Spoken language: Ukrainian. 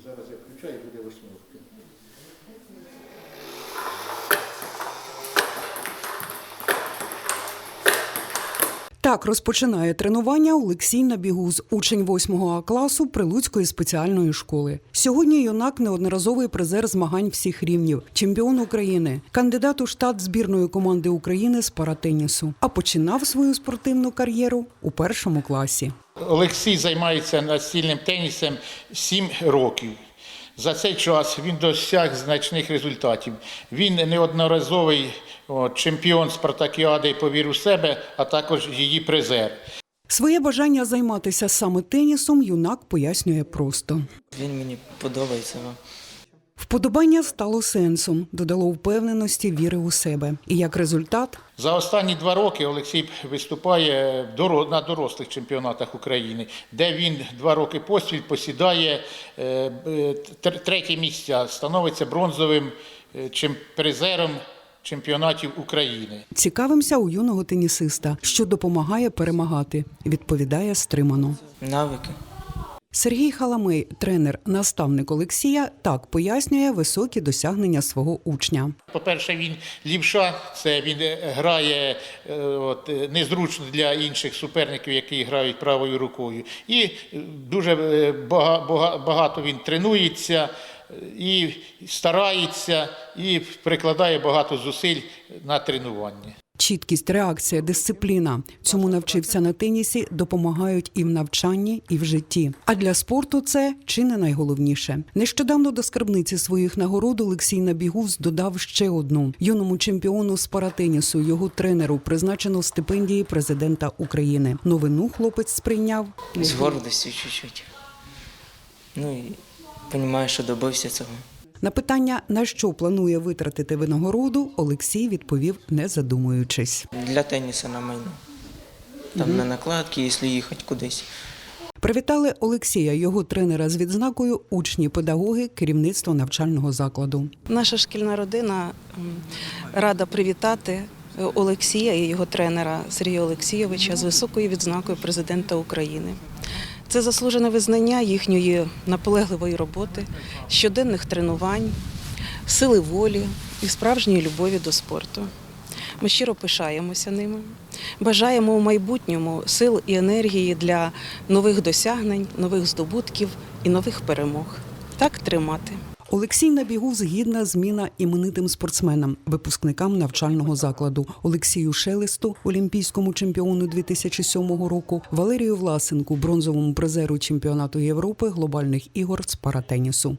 Зараз я включаю, буде восьмерка. Так розпочинає тренування Олексій Набігуз, учень 8 А класу Прилуцької спеціальної школи. Сьогодні юнак неодноразовий призер змагань всіх рівнів, чемпіон України, кандидат у штат збірної команди України з паратенісу. А починав свою спортивну кар'єру у першому класі. Олексій займається настільним тенісом 7 років. За цей час він досяг значних результатів. Він неодноразовий чемпіон спартакіади «Повір в себе, а також її призер. Своє бажання займатися саме тенісом юнак пояснює просто. Він мені подобається. Вподобання стало сенсом, додало впевненості, віри у себе. І як результат За останні два роки Олексій виступає в доро- на дорослих чемпіонатах України, де він два роки поспіль посідає е, тр- третє місця, становиться бронзовим е, призером чемпіонатів України. цікавимося у юного тенісиста, що допомагає перемагати, відповідає стримано. Навики. Сергій Халамей, тренер, наставник Олексія, так пояснює високі досягнення свого учня. По-перше, він лівша, це він е, грає е, от, е, незручно для інших суперників, які грають правою рукою. І дуже бага- бага- багато він тренується і старається, і прикладає багато зусиль на тренування. Чіткість, реакція, дисципліна цьому навчився на тенісі, допомагають і в навчанні, і в житті. А для спорту це чи не найголовніше. Нещодавно до скарбниці своїх нагород Олексій Набігуз додав ще одну юному чемпіону з паратенісу, його тренеру, призначено стипендії президента України. Новину хлопець сприйняв З гордістю чуть-чуть. Ну і розумію, що добився цього. На питання, на що планує витратити винагороду, Олексій відповів, не задумуючись. Для теніса на майно. Там на накладки, якщо їхати кудись. Привітали Олексія, його тренера з відзнакою, учні, педагоги, керівництво навчального закладу. Наша шкільна родина рада привітати е, Олексія і його тренера Сергія Олексійовича з високою відзнакою президента України. Це заслужене визнання їхньої наполегливої роботи, щоденних тренувань, сили волі і справжньої любові до спорту. Ми щиро пишаємося ними, бажаємо у майбутньому сил і енергії для нових досягнень, нових здобутків і нових перемог. Так тримати. Олексій Набігув згідна зміна іменитим спортсменам, випускникам навчального закладу Олексію Шелесту, олімпійському чемпіону 2007 року, Валерію Власенку, бронзовому призеру чемпіонату Європи глобальних ігор з паратенісу.